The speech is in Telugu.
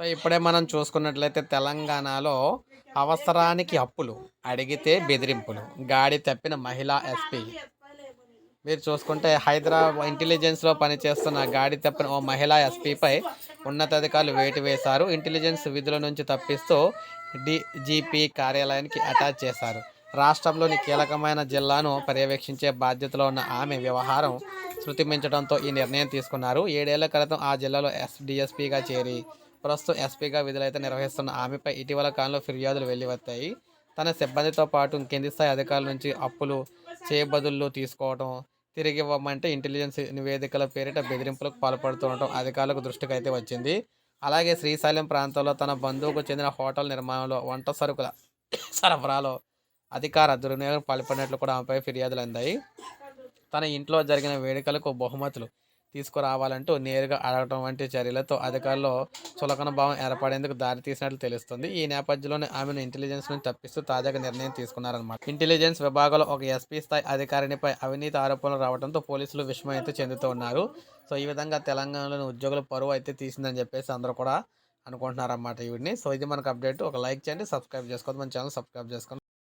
సో ఇప్పుడే మనం చూసుకున్నట్లయితే తెలంగాణలో అవసరానికి అప్పులు అడిగితే బెదిరింపులు గాడి తప్పిన మహిళా ఎస్పీ. మీరు చూసుకుంటే హైదరాబాద్ ఇంటెలిజెన్స్లో పనిచేస్తున్న గాడి తప్పిన ఓ మహిళా ఎస్పీపై ఉన్నతాధికారులు వేటు వేశారు. ఇంటెలిజెన్స్ విధుల నుంచి తప్పిస్తూ డీజీపీ కార్యాలయానికి అటాచ్ చేశారు. రాష్ట్రంలోని కీలకమైన జిల్లాను పర్యవేక్షించే బాధ్యతలో ఉన్న ఆమె వ్యవహారం శృతి మించడంతో ఈ నిర్ణయం తీసుకున్నారు. ఏడేళ్ళ క్రితం ఆ జిల్లాలో ఎస్ డిఎస్పీగా చేరి ప్రస్తుతం ఎస్పీగా విధులైతే నిర్వహిస్తున్న ఆమెపై ఇటీవల కాలంలో ఫిర్యాదులు వెళ్ళివస్తాయి తన సిబ్బందితో పాటు కింది స్థాయి అధికారుల నుంచి అప్పులు చేయబదుళ్ళు తీసుకోవడం తిరిగి ఇవ్వమంటే ఇంటెలిజెన్స్ నివేదికల పేరిట బెదిరింపులకు పాల్పడుతుండటం అధికారులకు దృష్టికి అయితే వచ్చింది. అలాగే శ్రీశైలం ప్రాంతంలో తన బంధువుకు చెందిన హోటల్ నిర్మాణంలో వంట సరుకుల సరఫరాలో అధికార దుర్వినియోగం పాల్పడినట్లు కూడా ఆమెపై ఫిర్యాదులు అందాయి. తన ఇంట్లో జరిగిన వేడుకలకు బహుమతులు తీసుకురావాలంటూ నేరుగా అడగటం వంటి చర్యలతో అధికారులు చులకన భావం ఏర్పడేందుకు దారి తీసినట్లు తెలుస్తుంది. ఈ నేపథ్యంలోనే ఆమెను ఇంటెలిజెన్స్ నుంచి తప్పిస్తూ తాజాగా నిర్ణయం తీసుకున్నారన్నమాట. ఇంటెలిజెన్స్ విభాగంలో ఒక ఎస్పీ స్థాయి అధికారినిపై అవినీతి ఆరోపణలు రావడంతో పోలీసులు విషయం చెందుతూ ఉన్నారు. సో ఈ విధంగా తెలంగాణలోని ఉద్యోగుల పరువు అయితే తీసిందని చెప్పేసి అందరూ కూడా అనుకుంటున్నారన్నమాట వీడిని సో ఇది మనకు అప్డేట్ ఒక లైక్ చేయండి సబ్స్క్రైబ్ చేసుకోవద్దు. మన ఛానల్ సబ్స్క్రైబ్ చేసుకోండి.